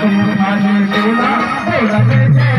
তোমার কেলা ওরা পেয়েছে